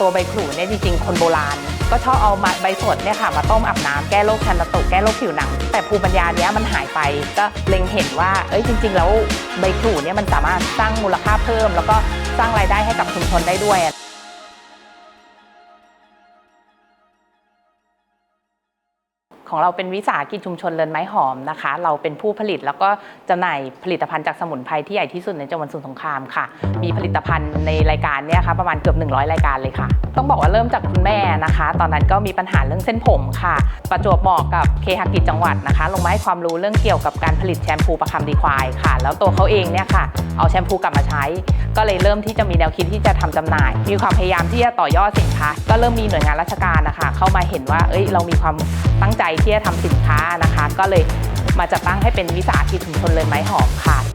ตัวใบขรูเนี่ยจริงๆ คนโบราณ ก็ชอบเอามาใบสดเนี่ยค่ะมาต้มอาบน้ำแก้โรคชันตะตุแก้โรคผิวหนัง แต่ภูมิปัญญาเนี้ยมันหายไปก็เล็งเห็นว่าเอ้ยจริง ๆ แล้วใบขรูเนี่ยมันสามารถสร้างมูลค่าเพิ่ม แล้วก็สร้างรายได้ให้กับชุมชนได้ด้วย ของเราเป็นวิสาหกิจชุมชนเรือนไม้หอมนะคะ เราเป็นผู้ผลิตแล้วก็จำหน่ายผลิตภัณฑ์จากสมุนไพรที่ใหญ่ที่สุดในจังหวัดสมุทรสงครามค่ะ มีผลิตภัณฑ์ในรายการเนี่ยค่ะประมาณเกือบ 100 รายการเลยค่ะ ต้องบอกว่าเริ่มจากคุณแม่นะคะ ตอนนั้นก็มีปัญหาเรื่องเส้นผมค่ะ ประจวบเหมาะกับเคหกิจจังหวัดนะคะ ลงมาให้ความรู้เรื่องเกี่ยวกับการผลิตแชมพูประคำดีควายค่ะ แล้วตัวเขาเองเนี่ยค่ะ เอาแชมพูกลับมาใช้ ก็เลยเริ่มที่จะมีแนวคิดที่จะทำจำหน่าย มีความพยายามที่จะต่อยอดสินค้า ก็เริ่มมีหน่วยงานราชการนะคะ เข้ามาเห็นว่าเอ้ยเรามีความตั้งใจที่จะทำสินค้านะคะ ก็เลยมาจัดตั้งให้เป็นวิสาหกิจชุมชนเลยไม้หอมค่ะ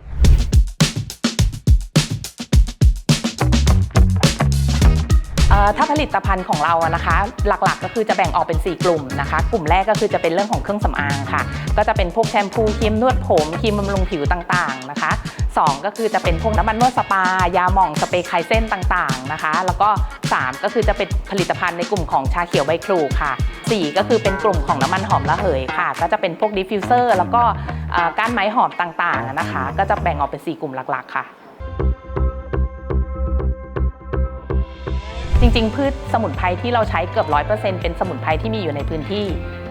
ถ้าผลิตภัณฑ์ของเราอะนะคะหลักๆ ก็คือจะแบ่งออกเป็น 4 กลุ่มนะคะ กลุ่มแรกก็คือจะเป็นเรื่องของเครื่องสำอางค่ะ ก็จะเป็นพวกแชมพูครีมนวดผมครีมบำรุงผิวต่างๆนะคะสองก็คือจะเป็นพวกน้ำมันนวดสปา ยาหม่องสเปรย์คลายเส้นต่างๆนะคะ แล้วก็สามก็คือจะเป็นผลิตภัณฑ์ในกลุ่มของชาเขียวใบครูค่ะสี่ก็คือเป็นกลุ่มของน้ำมันหอมระเหยค่ะ ก็จะเป็นพวกดิฟฟิวเซอร์แล้วก็ก้านไม้หอมต่างๆนะคะ ก็จะแบ่งออกเป็นสี่กลุ่มหลักๆ ค่ะ จริง ๆ พืชสมุนไพรที่เราใช้เกือบ 100%เป็นสมุนไพรที่มีอยู่ในพื้นที่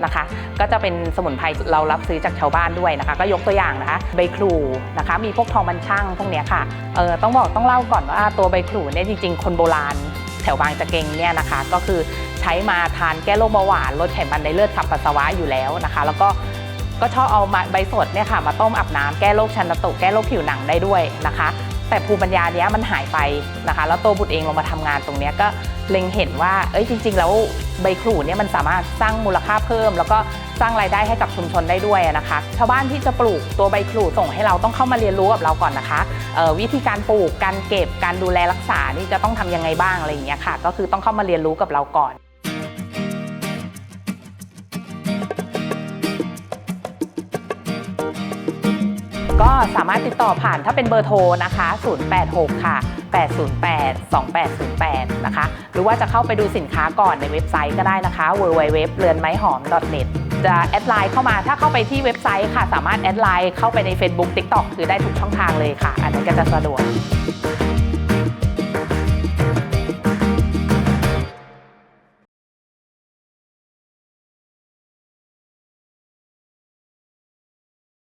นะคะ ก็จะเป็นสมุนไพรเรารับซื้อจากชาวบ้านด้วยนะคะ ก็ยกตัวอย่างนะคะใบครูนะคะ มีพวกทองมันช่างพวกเนี้ยค่ะเออต้องบอกต้องเล่าก่อนว่าตัวใบครูเนี่ยจริง ๆ คนโบราณแถวบางตะเกงเนี่ยนะคะ ก็คือใช้มาทานแก้โรคเบาหวานลดไขมันในเลือดขับปัสสาวะอยู่แล้วนะคะ แล้วก็ก็ชอบเอามาใบสดเนี่ยค่ะมาต้มอาบน้ำแก้โรคชันตะตุ แก้โรคผิวหนังได้ด้วยนะคะ แต่ภูมิปัญญาเนี้ยมันหายไปนะคะ แล้วตัวบุตรเองลงมาทำงานตรงเนี้ยก็เล็งเห็นว่าเอ้ยจริง ๆ แล้วใบขรูเนี่ยมันสามารถสร้างมูลค่าเพิ่ม แล้วก็สร้างรายได้ให้กับชุมชนได้ด้วยนะคะชาวบ้านที่จะปลูกตัวใบขรูส่งให้เราต้องเข้ามาเรียนรู้กับเราก่อนนะคะวิธีการปลูกการเก็บการดูแลรักษานี่จะต้องทำยังไงบ้างอะไรอย่างเงี้ยค่ะ ก็คือต้องเข้ามาเรียนรู้กับเราก่อน ก็สามารถติดต่อผ่านถ้าเป็นเบอร์โทรนะคะ 086 ค่ะ 808 2808 นะคะ หรือว่าจะเข้าไปดูสินค้าก่อนในเว็บไซต์ก็ได้นะคะ www เรือนไม้หอม .net จะแอดไลน์เข้ามาถ้าเข้าไปที่เว็บไซต์ค่ะ สามารถแอดไลน์เข้าไปใน Facebook TikTok คือได้ทุกช่องทางเลยค่ะ อันนี้นก็จะสะดวก